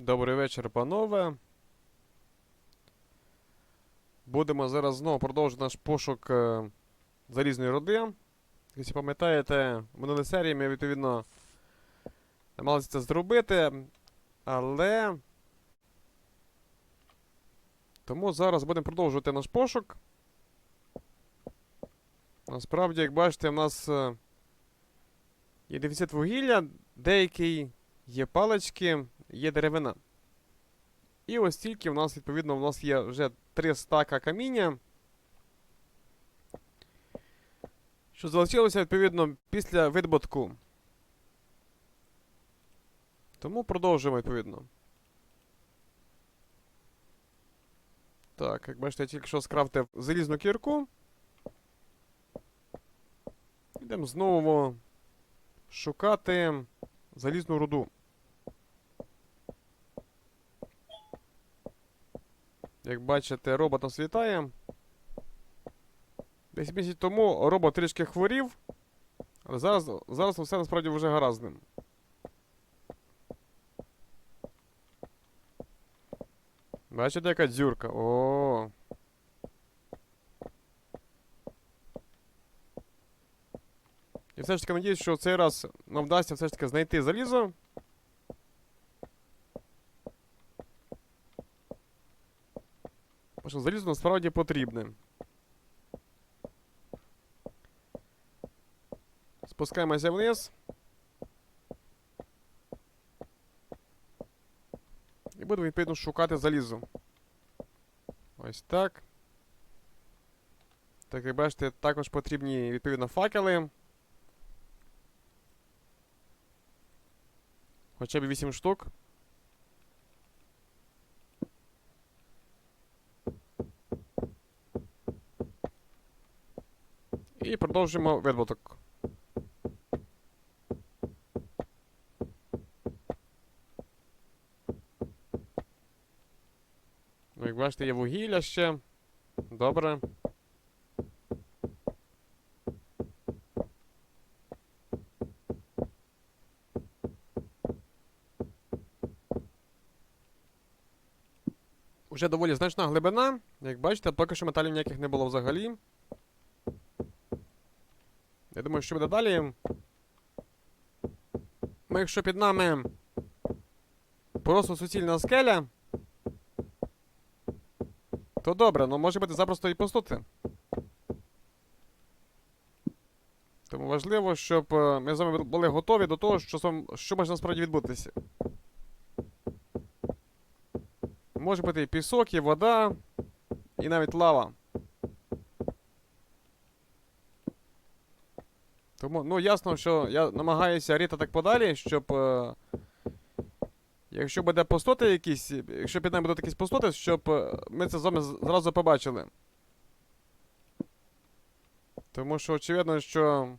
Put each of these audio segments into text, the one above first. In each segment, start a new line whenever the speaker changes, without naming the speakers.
Добрий вечір, панове. Будемо зараз знову продовжувати наш пошук е, залізної руди. Якщо пам'ятаєте, в минулій серії ми відповідно намагалися це зробити, але. Тому зараз будемо продовжувати наш пошук. Насправді, як бачите, в нас е, є дефіцит вугілля, деякий є палички, є деревина. І ось тільки в нас, відповідно, в нас є вже три стака каміння. Що залишилося, відповідно, після видобутку. Тому продовжуємо, відповідно. Так, як бачите, я тільки що скрафтив залізну кірку. Йдемо знову шукати залізну руду. Як бачите, робот нас вітає. Десь місяць тому робот трішки хворів, але зараз, зараз все насправді вже гаразд ним. Бачите, яка дзюрка? О. І все ж таки надіюсь, що цей раз нам вдасться все ж таки знайти залізо. Тому що залізо насправді потрібне. Спускаємося вниз. І будемо відповідно шукати залізо. Ось так. Так, як бачите, також потрібні відповідно факели. Хоча б 8 штук. І продовжуємо видобуток. Ну, як бачите, є вугілля ще. Добре. Уже доволі значна глибина. Як бачите, поки що металів ніяких не було взагалі. Я думаю, що буде далі. Ми, якщо під нами просто суцільна скеля, то добре, але може бути запросто і пустути. Тому важливо, щоб е, ми з вами були готові до того, що, що може насправді відбутися. Може бути і пісок, і вода, і навіть лава. Тому, ну, ясно, що я намагаюся ріти так подалі, щоб. Е, якщо буде пустоти якісь, якщо під нами будуть якісь пустоти, щоб е, ми це з вами зразу побачили. Тому що очевидно, що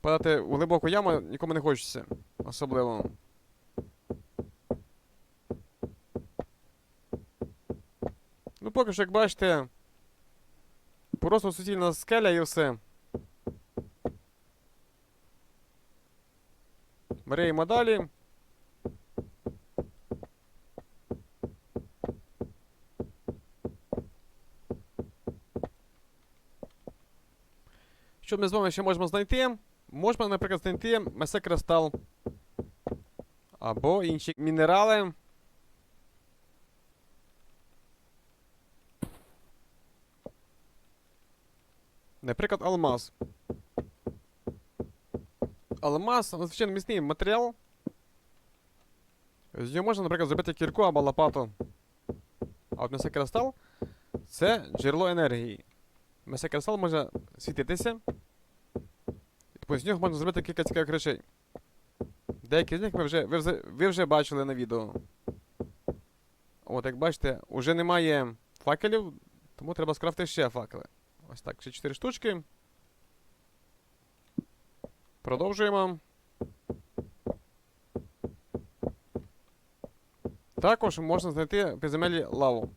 падати у глибоку яму нікому не хочеться. Особливо. Ну, поки що, як бачите, просто суцільна скеля і все. Мріємо далі. Що ми з вами ще можемо знайти? Можемо, наприклад, знайти месекристал. Або інші мінерали. Наприклад, алмаз. Алмаз надзвичайно міцний матеріал. З нього можна, наприклад, зробити кірку або лопату. А от месекристал це джерело енергії. Месекристал може світитися. І з нього можна зробити кілька цікавих речей. Деякі з них ми вже, ви, вже, ви вже бачили на відео. От, як бачите, уже немає факелів, тому треба скрафти ще факели. Ось так, ще 4 штучки. Продовжуємо. Також можна знайти в підземеллі лаву.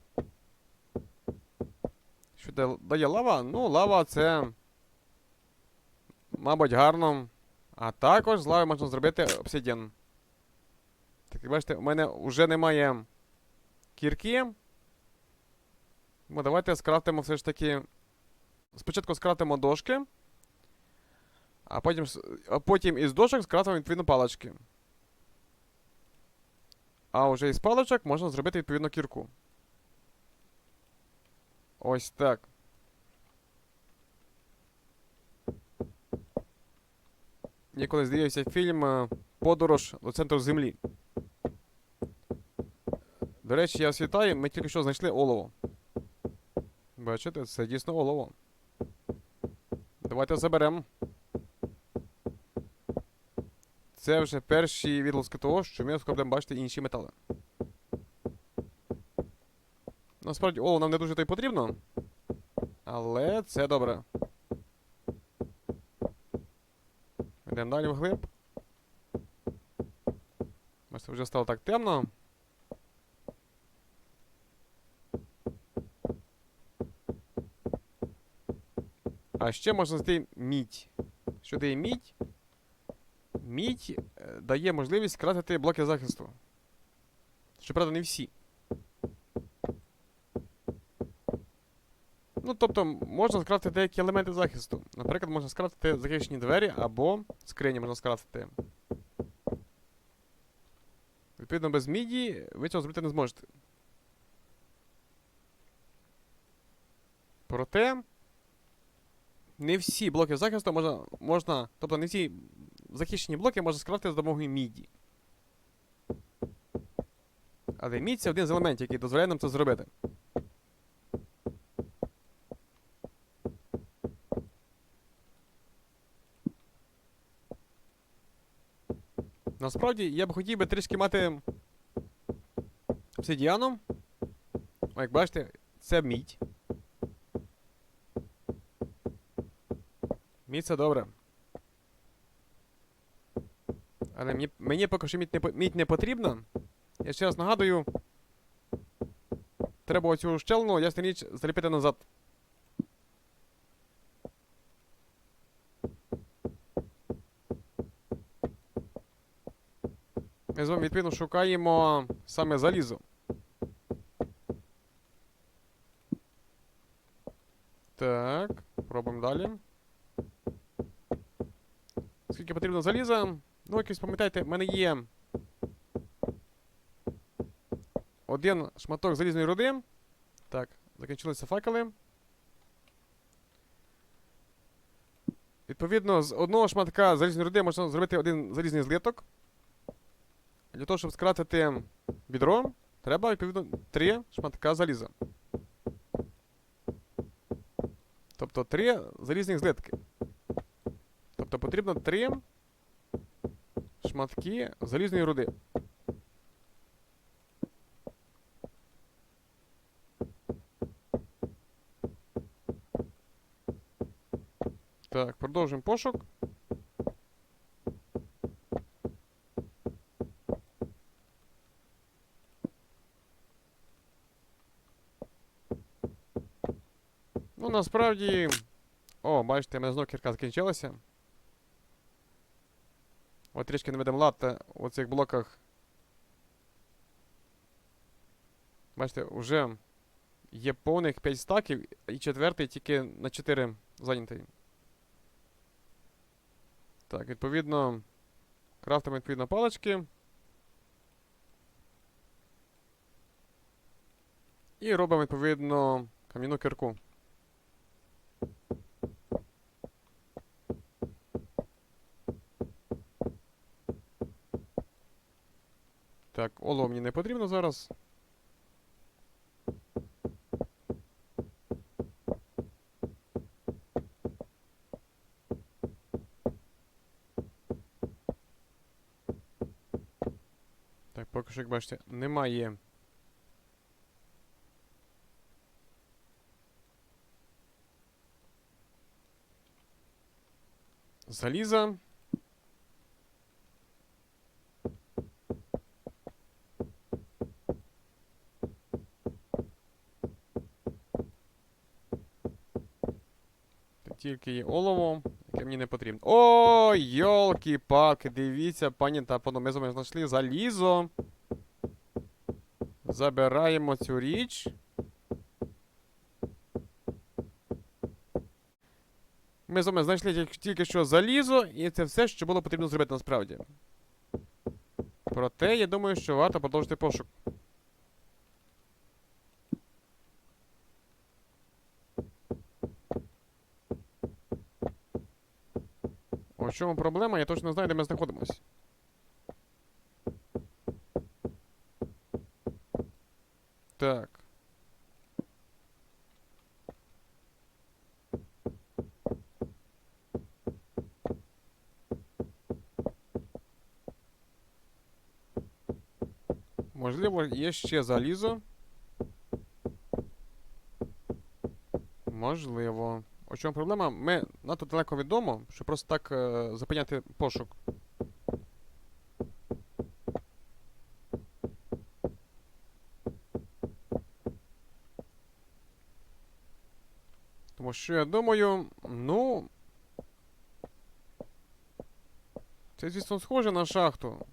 Що да- дає лава? Ну, лава це. Мабуть, гарно. А також з лави можна зробити обсидіан. Так, бачите, у мене вже немає кірки. Ну, давайте скрафтимо все ж таки. Спочатку скрафтимо дошки. А потім, а потім із дошок скрафтимо відповідно палички. А вже із паличок можна зробити відповідно кірку. Ось так. Я колись дивився фільм е, Подорож до центру Землі. До речі, я вас вітаю, ми тільки що знайшли олово. Бачите, це дійсно олово. Давайте заберемо. Це вже перші відлоски того, що ми скоро будемо бачити інші метали. Насправді олово нам не дуже то й потрібно. Але це добре. Йдемо далі вглиб. Бачите, вже стало так темно. А ще можна знайти мідь. Що дає мідь? Мідь е, дає можливість крафтити блоки захисту. Щоправда, не всі. Ну, тобто, можна скрафтити деякі елементи захисту. Наприклад, можна скрафтити захищені двері або скрині можна скрафтити. Відповідно, без міді ви цього зробити не зможете. Проте. Не всі блоки захисту можна, можна. Тобто не всі захищені блоки можна скрафтити за допомогою міді. Але мідь це один з елементів, який дозволяє нам це зробити. Насправді я б хотів би трішки мати обсидіану. О, як бачите, це мідь. Мідь це добре. Але мені, мені поки що мідь не, по- мідь не потрібна. Я ще раз нагадую. Треба оцю щелину, ясна річ, заліпити назад. Ми з вами відповідно шукаємо саме залізо. Так, пробуємо далі. Скільки потрібно заліза? Ну, якось пам'ятаєте, в мене є один шматок залізної руди. Так, закінчилися факели. Відповідно, з одного шматка залізної руди можна зробити один залізний злиток. Для того, щоб скратити відро, треба, відповідно, три шматка заліза. Тобто три залізних злитки. Тобто потрібно три шматки залізної руди. Так, продовжуємо пошук. Ну, насправді. О, бачите, в мене знову кірка закінчилася. От трішки не ведемо лад у цих блоках. Бачите, вже є повних 5 стаків, і четвертий тільки на 4 зайнятий. Так, відповідно, крафтимо відповідно палички. І робимо відповідно кам'яну кірку. Так, олово мені не потрібно зараз. Так, поки що, як бачите, немає. Заліза. Тільки є олово, яке мені не потрібно. О, йолки-палки, дивіться, пані та панове, ми з вами знайшли залізо. Забираємо цю річ. Ми з вами знайшли тільки що залізо, і це все, що було потрібно зробити насправді. Проте, я думаю, що варто продовжити пошук. Чому проблема? Я точно знаю, де ми знаходимось. Так. Можливо, є ще залізо. Можливо. У чому проблема? Ми надто далеко від дому, щоб просто так е, зупиняти пошук. Тому що я думаю, ну. Це, звісно, схоже на шахту.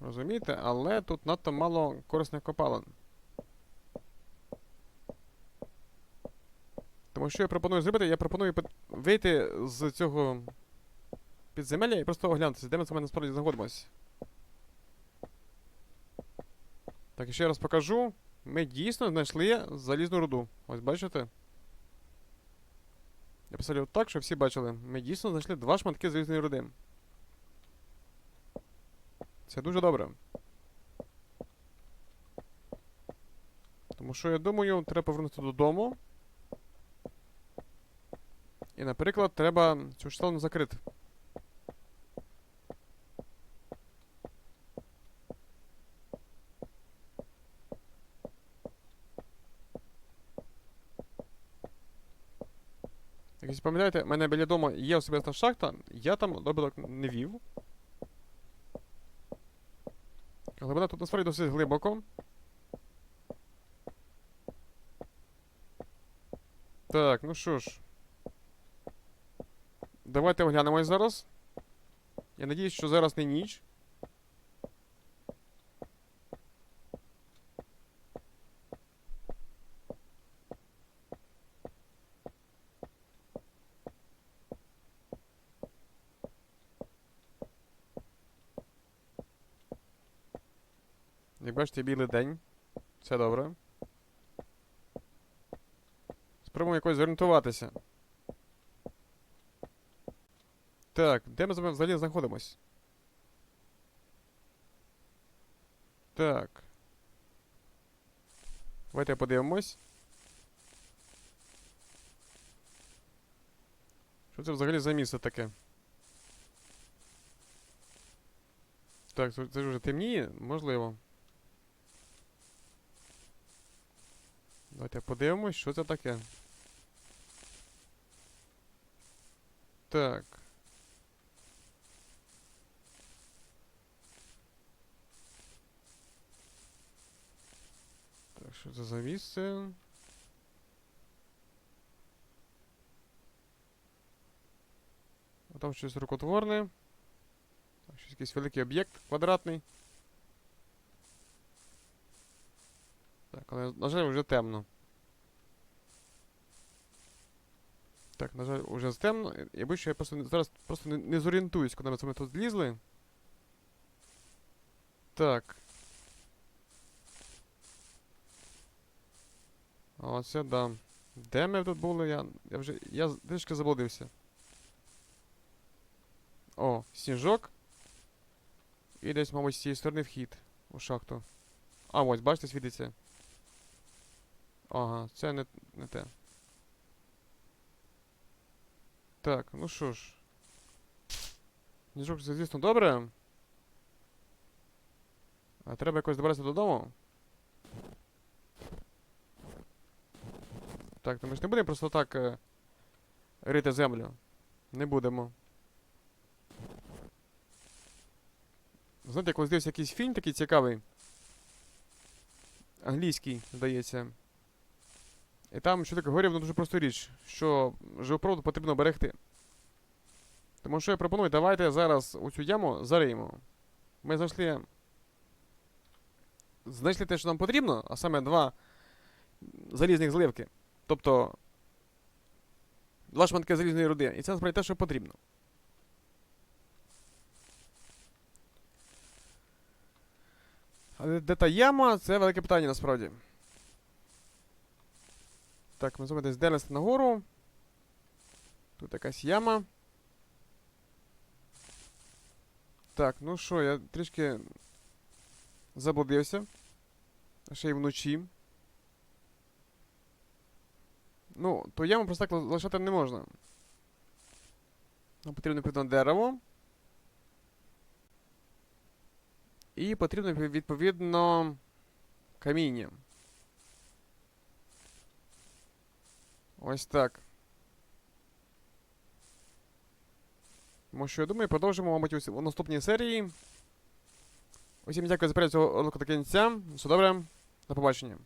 Розумієте? Але тут надто мало корисних копалин. Тому що я пропоную зробити, я пропоную вийти з цього підземелля і просто оглянутися, де ми з вами насправді знаходимося. Так, ще раз покажу. Ми дійсно знайшли залізну руду. Ось бачите? Я поставлю так, щоб всі бачили. Ми дійсно знайшли два шматки залізної руди. Це дуже добре. Тому що я думаю, треба повернутися додому. І, наприклад, треба цю штану закрити. Якщо пам'ятаєте, в мене біля дому є особиста шахта, я там добиток не вів. Глибина тут насправді досить глибоко. Так, ну що ж. Давайте оглянемось зараз. Я надіюсь, що зараз не ніч. Як бачите, білий день. Все добре. Спробуємо якось зорієнтуватися. Так, де ми взагалі знаходимось? Так. Давайте подивимось. Що це взагалі за місце таке? Так, це вже темніє, можливо. Давайте подивимось, що це таке. Так. Так, що це за місце? А там щось рукотворне. Так, щось якийсь великий об'єкт квадратний. Так, але, на жаль, вже темно. Так, на жаль, вже темно. Я боюсь, що я просто зараз просто не, не зорієнтуюсь, коли ми тут злізли. Так. Оце да. Де ми тут були? Я, я вже. Я трішки заблудився. О, сніжок. І десь, мабуть, з цієї сторони вхід у шахту. А, ось, бачите, світиться. Ага, це не, не те. Так, ну що ж. Сніжок, звісно, добре. А треба якось добратися додому. Так, то ми ж не будемо просто так е, рити землю. Не будемо. Знаєте, я колись дивився якийсь фільм такий цікавий. Англійський, здається. І там що таке говорив, ну дуже просту річ, що живопроводу потрібно берегти. Тому що я пропоную, давайте зараз у цю яму зариємо. Ми знайшли. Знайшли те, що нам потрібно, а саме два залізних зливки. Тобто. Два шматки залізної руди. І це насправді те, що потрібно. Але де та яма, це велике питання насправді. Так, ми зробимо десь дернести нагору. Тут якась яма. Так, ну що, я трішки заблудився. Ще й вночі. Ну, то яму просто так лишати не можна. Нам потрібно відповідно дерево. І потрібно відповідно каміння. Ось так. Тому що я думаю, продовжимо, мабуть, у наступній серії. Усім дякую за перегляд цього ролику до кінця. Все добре. До побачення.